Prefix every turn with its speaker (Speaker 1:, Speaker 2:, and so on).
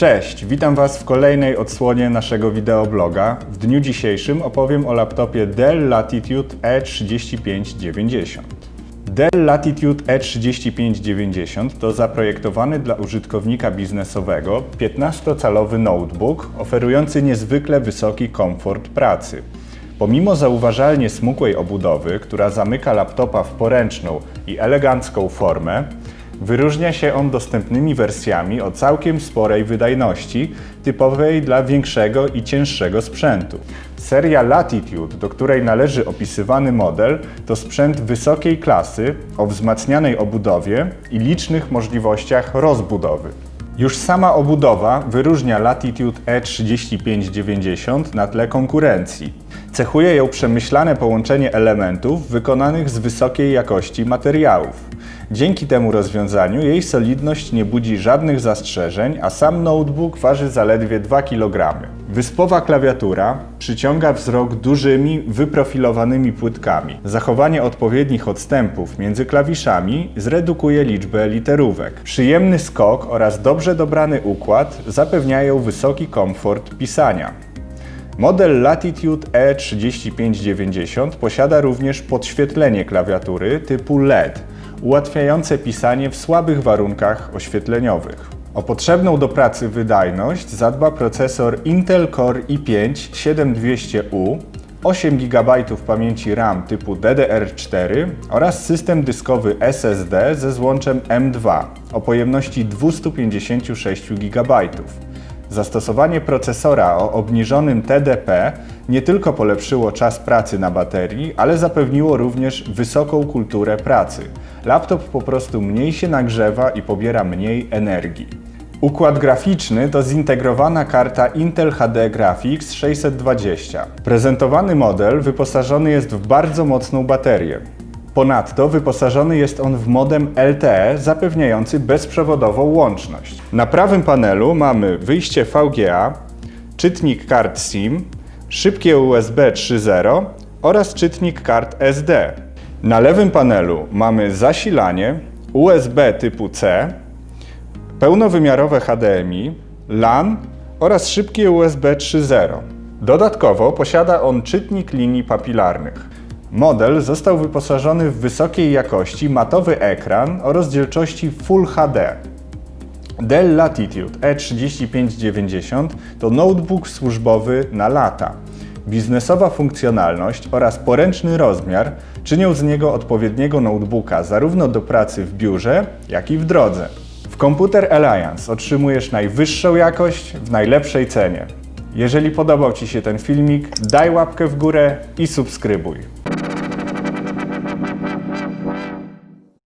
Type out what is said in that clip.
Speaker 1: Cześć, witam Was w kolejnej odsłonie naszego wideobloga. W dniu dzisiejszym opowiem o laptopie Dell Latitude E E3590. Dell Latitude E E3590 to zaprojektowany dla użytkownika biznesowego 15-calowy notebook oferujący niezwykle wysoki komfort pracy. Pomimo zauważalnie smukłej obudowy, która zamyka laptopa w poręczną i elegancką formę, wyróżnia się on dostępnymi wersjami o całkiem sporej wydajności, typowej dla większego i cięższego sprzętu. Seria Latitude, do której należy opisywany model, to sprzęt wysokiej klasy o wzmacnianej obudowie i licznych możliwościach rozbudowy. Już sama obudowa wyróżnia Latitude E E3590 na tle konkurencji. Cechuje ją przemyślane połączenie elementów wykonanych z wysokiej jakości materiałów. Dzięki temu rozwiązaniu jej solidność nie budzi żadnych zastrzeżeń, a sam notebook waży zaledwie 2 kg. Wyspowa klawiatura przyciąga wzrok dużymi, wyprofilowanymi płytkami. Zachowanie odpowiednich odstępów między klawiszami zredukuje liczbę literówek. Przyjemny skok oraz dobrze dobrany układ zapewniają wysoki komfort pisania. Model Latitude E E3590 posiada również podświetlenie klawiatury typu LED, ułatwiające pisanie w słabych warunkach oświetleniowych. O potrzebną do pracy wydajność zadba procesor Intel Core i5-7200U, 8 GB pamięci RAM typu DDR4 oraz system dyskowy SSD ze złączem M2 o pojemności 256 GB. Zastosowanie procesora o obniżonym TDP nie tylko polepszyło czas pracy na baterii, ale zapewniło również wysoką kulturę pracy. Laptop po prostu mniej się nagrzewa i pobiera mniej energii. Układ graficzny to zintegrowana karta Intel HD Graphics 620. Prezentowany model wyposażony jest w bardzo mocną baterię. Ponadto wyposażony jest on w modem LTE zapewniający bezprzewodową łączność. Na prawym panelu mamy wyjście VGA, czytnik kart SIM, szybkie USB 3.0 oraz czytnik kart SD. Na lewym panelu mamy zasilanie, USB typu C, pełnowymiarowe HDMI, LAN oraz szybkie USB 3.0. Dodatkowo posiada on czytnik linii papilarnych. Model został wyposażony w wysokiej jakości matowy ekran o rozdzielczości Full HD. Dell Latitude E E3590 to notebook służbowy na lata. Biznesowa funkcjonalność oraz poręczny rozmiar czynią z niego odpowiedniego notebooka zarówno do pracy w biurze, jak i w drodze. W Computer Alliance otrzymujesz najwyższą jakość w najlepszej cenie. Jeżeli podobał Ci się ten filmik, daj łapkę w górę i subskrybuj.